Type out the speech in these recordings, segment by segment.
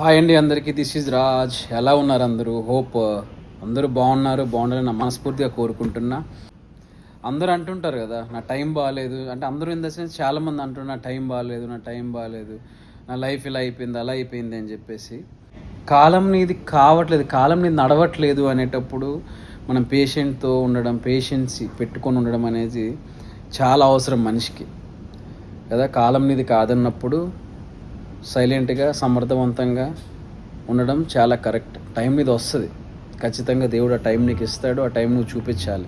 Hi అండి అందరికీ. This is Raj ఎలా ఉన్నారు అందరూ? హోప్ అందరూ బాగున్నారు. బాగుండాలని నా మనస్ఫూర్తిగా కోరుకుంటున్నా. అందరూ అంటుంటారు కదా నా టైం బాగాలేదు అంటే అందరూ ఇన్ ద సెన్స్ చాలామంది అంటున్నారు నా టైం బాగాలేదు నా టైం బాగాలేదు నా లైఫ్ ఇలా అయిపోయింది అలా అయిపోయింది అని చెప్పేసి. కాలం నీది కావట్లేదు కాలం నీది నడవట్లేదు అనేటప్పుడు మనం పేషెంట్తో ఉండడం పేషెన్సీ పెట్టుకొని ఉండడం అనేది చాలా అవసరం మనిషికి. కదా కాలం నీది కాదన్నప్పుడు సైలెంట్గా సమర్థవంతంగా ఉండడం చాలా కరెక్ట్. టైం మీద వస్తుంది. ఖచ్చితంగా దేవుడు ఆ టైం నీకు ఇస్తాడు ఆ టైం నువ్వు చూపించాలి.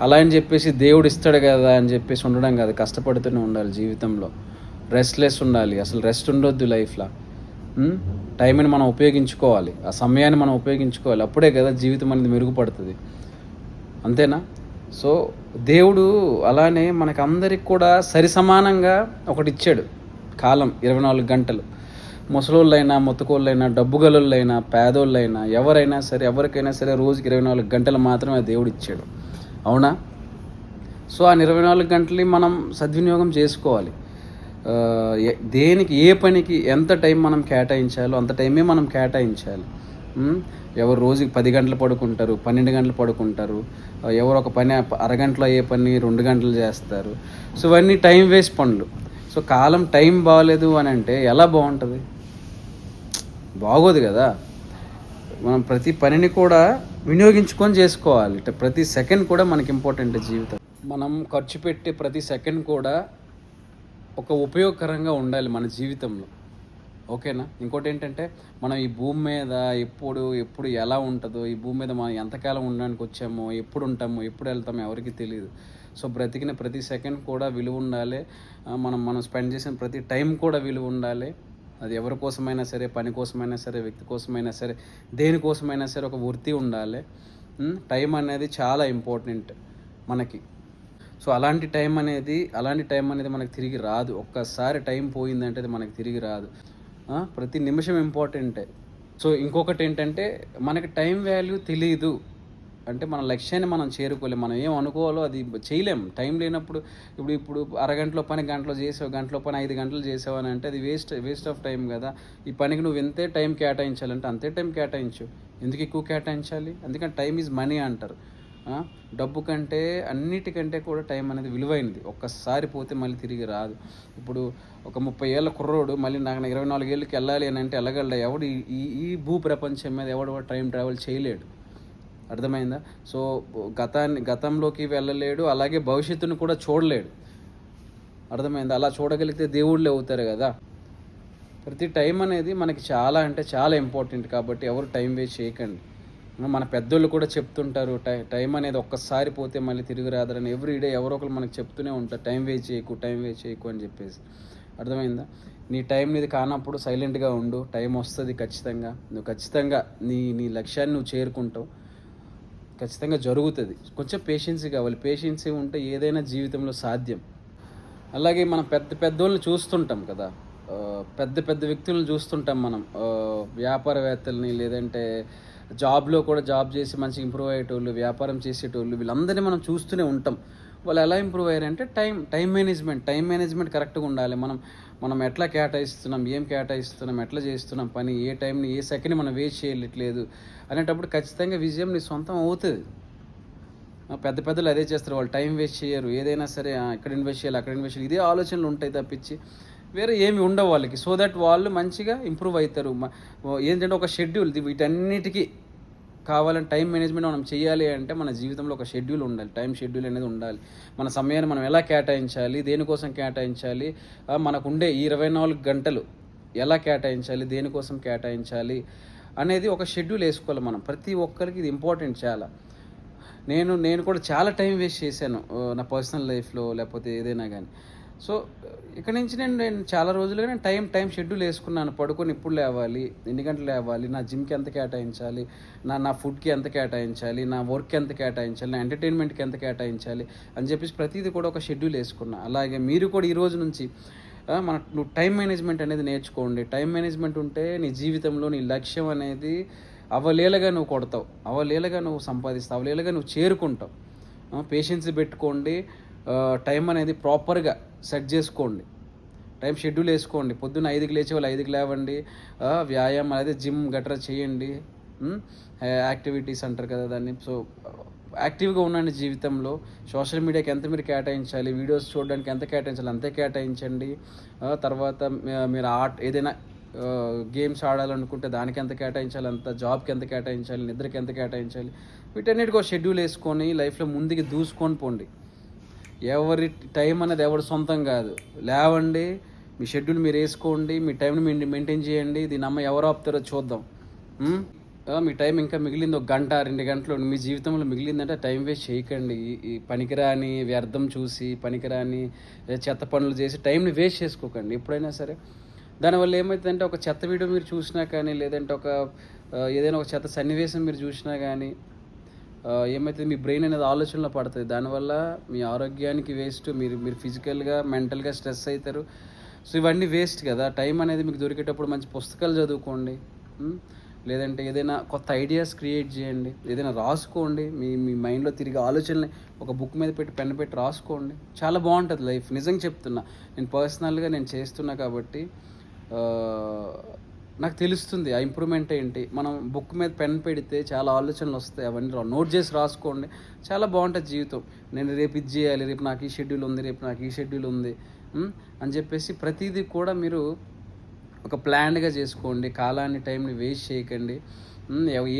అలా అని చెప్పేసి దేవుడు ఇస్తాడు కదా అని చెప్పేసి ఉండడం కాదు. కష్టపడుతూనే ఉండాలి జీవితంలో. రెస్ట్లెస్ ఉండాలి. అసలు రెస్ట్ ఉండొద్దు లైఫ్లో. టైంని మనం ఉపయోగించుకోవాలి. ఆ సమయాన్ని మనం ఉపయోగించుకోవాలి. అప్పుడే కదా జీవితం అనేది మెరుగుపడుతుంది. అంతేనా? సో దేవుడు అలానే మనకు అందరికి కూడా సరి సమానంగా ఒకటి ఇచ్చాడు. కాలం ఇరవై నాలుగు గంటలు. ముసలోళ్ళైనా ముత్తకోళ్ళైనా డబ్బుగలోళ్ళైనా పేదోళ్ళైనా ఎవరైనా సరే ఎవరికైనా సరే రోజుకి ఇరవై నాలుగు గంటలు మాత్రమే దేవుడు ఇచ్చాడు అవునా? సో ఆ ఇరవై నాలుగు గంటలు మనం సద్వినియోగం చేసుకోవాలి. దేనికి ఏ పనికి ఎంత టైం మనం కేటాయించాలో అంత టైమే మనం కేటాయించాలి. ఎవరు రోజుకి పది గంటలు పడుకుంటారు పన్నెండు గంటలు పడుకుంటారు ఎవరు ఒక పని అరగంటలో అయ్యే పని రెండు గంటలు చేస్తారు. సో ఇవన్నీ టైం వేస్ట్ పనులు. సో కాలం టైం బాగలేదు అని అంటే ఎలా బాగుంటుంది? బాగోదు కదా. మనం ప్రతి పనిని కూడా వినియోగించుకొని చేసుకోవాలి. అంటే ప్రతి సెకండ్ కూడా మనకి ఇంపార్టెంట్ జీవితం. మనం ఖర్చు పెట్టే ప్రతి సెకండ్ కూడా ఒక ఉపయోగకరంగా ఉండాలి మన జీవితంలో. ఓకేనా? ఇంకోటి ఏంటంటే మనం ఈ భూమి మీద ఎప్పుడు ఎప్పుడు ఎలా ఉంటుందో ఈ భూమి మీద మనం ఎంతకాలం ఉండడానికి వచ్చామో ఎప్పుడు ఉంటామో ఎప్పుడు వెళ్తామో ఎవరికి తెలియదు. సో బ్రతికిన ప్రతి సెకండ్ కూడా విలువ ఉండాలి. మనం మనం స్పెండ్ చేసిన ప్రతి టైం కూడా విలువ ఉండాలి. అది ఎవరి కోసమైనా సరే పని కోసమైనా సరే వ్యక్తి కోసమైనా సరే దేనికోసమైనా సరే ఒక వృత్తి ఉండాలి. టైం అనేది చాలా ఇంపార్టెంట్ మనకి. సో అలాంటి టైం అనేది అలాంటి టైం అనేది మనకి తిరిగి రాదు. ఒక్కసారి టైం పోయిందంటే అది మనకు తిరిగి రాదు. ప్రతి నిమిషం ఇంపార్టెంటే. సో ఇంకొకటి ఏంటంటే మనకి టైం వాల్యూ తెలియదు అంటే మన లక్ష్యాన్ని మనం చేరుకోలేం. మనం ఏం అనుకోవాలో అది చేయలేం. టైం లేనప్పుడు ఇప్పుడు ఇప్పుడు అరగంటలో పని గంటలో చేసావు గంటలో పని ఐదు గంటలు చేసావు అని అంటే అది వేస్ట్ వేస్ట్ ఆఫ్ టైం కదా. ఈ పనికి నువ్వు ఎంతే టైం కేటాయించాలంటే అంతే టైం కేటాయించు. ఎందుకు ఎక్కువ కేటాయించాలి? ఎందుకంటే టైం ఈజ్ మనీ అంటారు. డబ్బు కంటే అన్నిటికంటే కూడా టైం అనేది విలువైనది. ఒక్కసారి పోతే మళ్ళీ తిరిగి రాదు. ఇప్పుడు ఒక ముప్పై ఏళ్ళ కుర్రోడు మళ్ళీ నాకు ఇరవై నాలుగు ఏళ్ళకి వెళ్ళాలి అని అంటే వెళ్ళగలడా? ఎవడు ఈ- ఈ భూ ప్రపంచం మీద ఎవడు టైం ట్రావెల్ చేయలేడు. అర్థమైందా? సో గతాన్ని గతంలోకి వెళ్ళలేడు అలాగే భవిష్యత్తును కూడా చూడలేడు. అర్థమైందా? అలా చూడగలిగితే దేవుళ్ళే అవుతారు కదా. ప్రతి టైం అనేది మనకి చాలా అంటే చాలా ఇంపార్టెంట్ కాబట్టి ఎవరు టైం వేస్ట్ చేయకండి. మన పెద్దోళ్ళు కూడా చెప్తుంటారు టై టైం అనేది ఒక్కసారి పోతే మళ్ళీ తిరిగి రాదని ఎవ్రీ డే ఎవరో ఒకరు మనకు చెప్తూనే ఉంటారు టైం వేస్ట్ చేయకు టైం వేస్ట్ చేయకు అని చెప్పేసి. అర్థమైందా? నీ టైం నీది కానప్పుడు సైలెంట్గా ఉండు టైం వస్తుంది ఖచ్చితంగా. నువ్వు ఖచ్చితంగా నీ నీ లక్ష్యాన్ని నువ్వు చేరుకుంటావు. ఖచ్చితంగా జరుగుతుంది. కొంచెం పేషెన్సీ కావాలి. పేషెన్సీ ఉంటే ఏదైనా జీవితంలో సాధ్యం. అలాగే మనం పెద్ద పెద్దోళ్ళని చూస్తుంటాం కదా. పెద్ద పెద్ద వ్యక్తులను చూస్తుంటాం మనం. వ్యాపారవేత్తల్ని లేదంటే జాబ్లో కూడా జాబ్ చేసి మంచిగా ఇంప్రూవ్ అయ్యేటోళ్ళు వ్యాపారం చేసేటోళ్ళు వీళ్ళందరినీ మనం చూస్తూనే ఉంటాం. వాళ్ళు ఎలా ఇంప్రూవ్ అయ్యారంటే time time management time management కరెక్ట్గా ఉండాలి. మనం మనం ఎట్లా కేటాయిస్తున్నాం ఏం కేటాయిస్తున్నాం ఎట్లా చేస్తున్నాం పని ఏ టైంని ఏ సెకండ్ని మనం వేస్ట్ చేయట్లేదు అనేటప్పుడు ఖచ్చితంగా విజయం నీ సొంతం అవుతుంది. పెద్ద పెద్దలు అదే చేస్తారు. వాళ్ళు టైం వేస్ట్ చేయరు. ఏదైనా సరే ఆ, ఇక్కడ ఇన్వెస్ట్ చేయాలి అక్కడ ఇన్వెస్ట్ చేయాలి. ఇదే ఆలోచనలు ఉంటాయి తప్పించి వేరే ఏమి ఉండవు వాళ్ళకి. సో దట్ వాళ్ళు మంచిగా ఇంప్రూవ్ అవుతారు. ఏంటంటే ఒక షెడ్యూల్ వీటన్నిటికీ కావాలని టైం మేనేజ్మెంట్ మనం చేయాలి అంటే మన జీవితంలో ఒక షెడ్యూల్ ఉండాలి. టైం షెడ్యూల్ అనేది ఉండాలి. మన సమయాన్ని మనం ఎలా కేటాయించాలి? దేనికోసం కేటాయించాలి? మనకు ఉండే ఈ ఇరవై నాలుగు గంటలు ఎలా కేటాయించాలి? దేనికోసం కేటాయించాలి? అనేది ఒక షెడ్యూల్ వేసుకోవాలి మనం. ప్రతి ఒక్కరికి ఇది ఇంపార్టెంట్ చాలా. నేను నేను కూడా చాలా టైం వేస్ట్ చేశాను నా పర్సనల్ లైఫ్లో లేకపోతే ఏదైనా కానీ సో ఇక్కడ నుంచి నేను నేను చాలా రోజులుగా నేను టైం టైం షెడ్యూల్ వేసుకున్నాను. పడుకొని ఇప్పుడు లేవాలి? ఎన్ని గంటలు లేవాలి? నా జిమ్కి ఎంత కేటాయించాలి? నా నా ఫుడ్కి ఎంత కేటాయించాలి? నా వర్క్ ఎంత కేటాయించాలి? నా ఎంటర్టైన్మెంట్కి ఎంత కేటాయించాలి? అని చెప్పేసి ప్రతిదీ కూడా ఒక షెడ్యూల్ వేసుకున్నా. అలాగే మీరు కూడా ఈ రోజు నుంచి మన నువ్వు టైం మేనేజ్మెంట్ అనేది నేర్చుకోండి. టైం మేనేజ్మెంట్ ఉంటే నీ జీవితంలో నీ లక్ష్యం అనేది అవలేలగా నువ్వు కొడతావు. అవలేలగా నువ్వు సంపాదిస్తావు. అవలేలగా నువ్వు చేరుకుంటావు. పేషెన్స్ పెట్టుకోండి. టైం అనేది ప్రాపర్గా సెట్ చేసుకోండి. టైం షెడ్యూల్ వేసుకోండి. పొద్దున్న ఐదుకి లేచే వాళ్ళు ఐదుకి లేవండి. వ్యాయామం అనేది జిమ్ గట్రా చేయండి. యాక్టివిటీస్ అంటారు కదా దాన్ని. సో యాక్టివ్గా ఉండండి జీవితంలో. సోషల్ మీడియాకి ఎంత మీరు కేటాయించాలి? వీడియోస్ చూడడానికి ఎంత కేటాయించాలి? అంతే కేటాయించండి. తర్వాత మీరు ఆర్ట్ ఏదైనా గేమ్స్ ఆడాలనుకుంటే దానికి ఎంత కేటాయించాలి? అంత జాబ్కి ఎంత కేటాయించాలి? నిద్రకి ఎంత కేటాయించాలి? వీటన్నిటికీ ఒక షెడ్యూల్ వేసుకొని లైఫ్లో ముందుకి దూసుకొని పోండి. ఎవరి టైం అనేది ఎవరి సొంతం కాదు. లేవండి మీ షెడ్యూల్ మీరు వేసుకోండి మీ టైంని మీరు మెయింటైన్ చేయండి దీని అమ్మ ఎవరు ఆపుతారో చూద్దాం. మీ టైం ఇంకా మిగిలింది ఒక గంట రెండు గంటలు మీ జీవితంలో మిగిలిందంటే టైం వేస్ట్ చేయకండి. ఈ- పనికిరాని వ్యర్థం చూసి పనికిరాని చెత్త పనులు చేసి టైంని వేస్ట్ చేసుకోకండి ఎప్పుడైనా సరే. దానివల్ల ఏమవుతుందంటే ఒక చెత్త వీడియో మీరు చూసినా కానీ లేదంటే ఒక ఏదైనా ఒక చెత్త సన్నివేశం మీరు చూసినా కానీ ఏమైతే మీ బ్రెయిన్ అనేది ఆలోచనలో పడుతుంది దానివల్ల మీ ఆరోగ్యానికి వేస్ట్ మీరు మీరు ఫిజికల్గా మెంటల్గా స్ట్రెస్ అవుతారు సో ఇవన్నీ వేస్ట్ కదా. టైం అనేది మీకు దొరికేటప్పుడు మంచి పుస్తకాలు చదువుకోండి. లేదంటే ఏదైనా కొత్త ఐడియాస్ క్రియేట్ చేయండి. ఏదైనా రాసుకోండి. మీ మీ మైండ్లో తిరిగి ఆలోచనలు ఒక బుక్ మీద పెట్టి పెన్ పెట్టి రాసుకోండి. చాలా బాగుంటుంది లైఫ్ నిజంగా చెప్తున్నా. నేను పర్సనల్గా నేను చేస్తున్నా కాబట్టి నాకు తెలుస్తుంది ఆ ఇంప్రూవ్మెంట్ ఏంటి. మనం బుక్ మీద పెన్ పెడితే చాలా ఆలోచనలు వస్తాయి అవన్నీ నోట్ చేసి రాసుకోండి. చాలా బాగుంటుంది జీవితం. నేను రేపు ఇది చేయాలి రేపు నాకు ఈ షెడ్యూల్ ఉంది రేపు నాకు ఈ షెడ్యూల్ ఉంది అని చెప్పేసి ప్రతిదీ కూడా మీరు ఒక ప్లాన్గా చేసుకోండి. కాలాన్ని టైంని వేస్ట్ చేయకండి.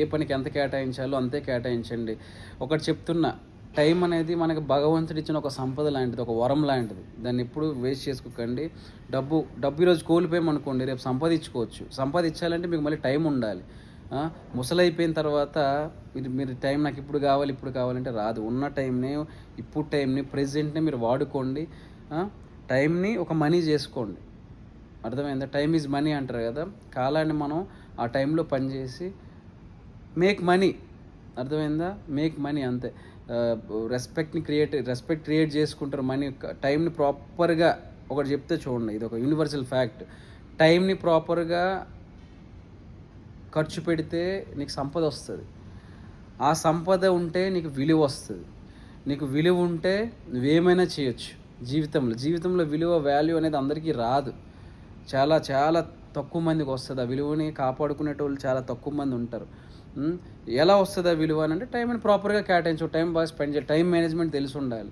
ఏ పనికి ఎంత కేటాయించాలో అంతే కేటాయించండి. ఒకటి చెప్తున్నా టైం అనేది మనకి భగవంతుడు ఇచ్చిన ఒక సంపద లాంటిది ఒక వరం లాంటిది. దాన్ని ఎప్పుడు వేస్ట్ చేసుకోకండి. డబ్బు డబ్బు ఈరోజు కోల్పోయామనుకోండి రేపు సంపాదించుకోవచ్చు. సంపాదించాలంటే మీకు మళ్ళీ టైం ఉండాలి. ముసలైపోయిన తర్వాత మీరు మీరు టైం నాకు ఇప్పుడు కావాలి ఇప్పుడు కావాలంటే రాదు. ఉన్న టైంని ఇప్పుడు టైంని ప్రెజెంట్ని మీరు వాడుకోండి. టైంని ఒక మనీ చేసుకోండి. అర్థమైందా? టైం ఈజ్ మనీ అంటారు కదా. కాలాన్ని మనం ఆ టైంలో పనిచేసి మేక్ మనీ. అర్థమైందా? మేక్ మనీ అంతే. రెస్పెక్ట్ని క్రియేట్ రెస్పెక్ట్ క్రియేట్ చేసుకుంటారు. మనీ టైంని ప్రాపర్గా ఒకటి చెప్తే చూడండి. ఇది ఒక యూనివర్సల్ ఫ్యాక్ట్ టైంని ప్రాపర్గా ఖర్చు పెడితే నీకు సంపద వస్తుంది. ఆ సంపద ఉంటే నీకు విలువ వస్తుంది. నీకు విలువ ఉంటే నువ్వేమైనా చేయొచ్చు. జీవితంలో జీవితంలో విలువ వాల్యూ అనేది అందరికీ రాదు. చాలా చాలా తక్కువ మందికి వస్తుంది. ఆ విలువని కాపాడుకునేటోళ్ళు చాలా తక్కువ మంది ఉంటారు. ఎలా వస్తుంది ఆ విలువ అని అంటే టైంని ప్రాపర్గా కేటాయించు టైం బాగా స్పెండ్ చేయాలి. టైం మేనేజ్మెంట్ తెలిసి ఉండాలి.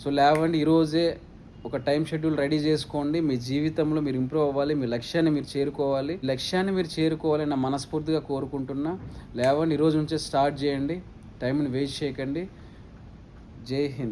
సో లేవండి ఈరోజే ఒక టైం షెడ్యూల్ రెడీ చేసుకోండి. మీ జీవితంలో మీరు ఇంప్రూవ్ అవ్వాలి మీ లక్ష్యాన్ని మీరు చేరుకోవాలి. లక్ష్యాన్ని మీరు చేరుకోవాలని నా మనస్ఫూర్తిగా కోరుకుంటున్నా. లేవండి ఈరోజు నుంచే స్టార్ట్ చేయండి. టైంని వేస్ట్ చేయకండి. జై హింద్.